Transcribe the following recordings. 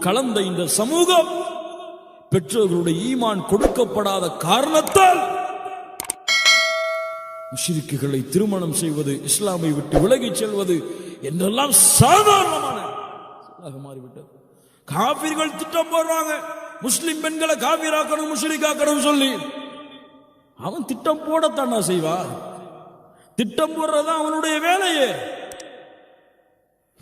கலந்த இந்த சமூகம் பெற்றோர்களுடைய ஈமான் கொடுக்கப்படாத காரணத்தால் முஷிரிக்குகளை திருமணம் செய்வது இஸ்லாமை விட்டு விலகிச் செல்வது என்றெல்லாம் சாதாரணமான மாறிவிட்டது. காபிர்கள் திட்டம் போடுறாங்க. முஸ்லிம் பெண்களை காபிராக்கணும் முஸ்லிக்காக்கணும் சொல்லி. அவன் திட்டம் போடத்தான் செய்வா. திட்டம் போடுறதா அவனுடைய வேலையே.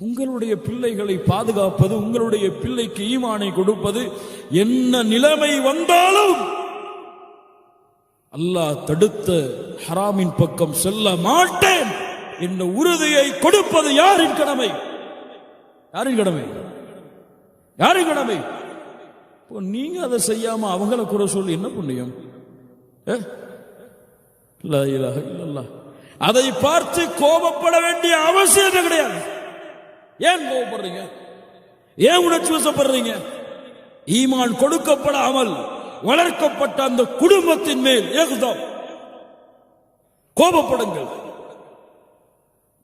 உங்களுடைய பிள்ளைகளை பாதுகாப்பது உங்களுடைய பிள்ளைக்கு ஈமானை கொடுப்பது என்ன நிலைமை வந்தாலும் அல்லாஹ் தடுத்த ஹராமின் பக்கம் செல்ல மாட்டேன் என்ற உறுதியை கொடுப்பது யாரின் கடமை? யாரின் கடமை? யாரின் கடமை? இப்போ நீங்க அதை செய்யாம அவங்கள குறை சொல்லி என்ன புண்ணியம்? ஏ? லா இலாஹ அதை பார்த்து கோபப்பட வேண்டிய அவசியம் கிடையாது. ஏன் கோபப்படுறீங்க ஏன் உணர்ச்சி வசப்படுறீங்க? ஈமான் கொடுக்கப்படாமல் வளர்க்கப்பட்ட அந்த குடும்பத்தின் மேல் ஏகுதம். கோபப்படுங்கள்.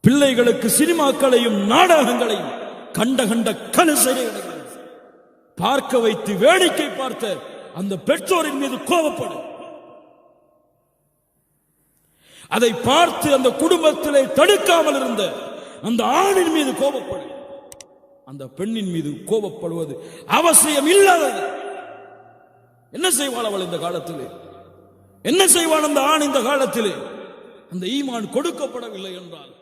பிள்ளைகளுக்கு சினிமாக்களையும் நாடகங்களையும் கண்ட கண்ட கணசரி பார்க்க வைத்து வேடிக்கை பார்த்த அந்த பெற்றோரின் மீது கோபப்படும் அதை பார்த்து அந்த குடும்பத்திலே தடுக்காமல் இருந்த அந்த ஆணின் மீது கோபப்படும் அந்த பெண்ணின் மீது கோபப்படுவது அவசியம் இல்லாதது என்ன செய்வாள் அவள் இந்த காலத்திலே? என்ன செய்வான் அந்த ஆண் இந்த காலத்திலே? அந்த ஈமான் கொடுக்கப்படவில்லை என்றால்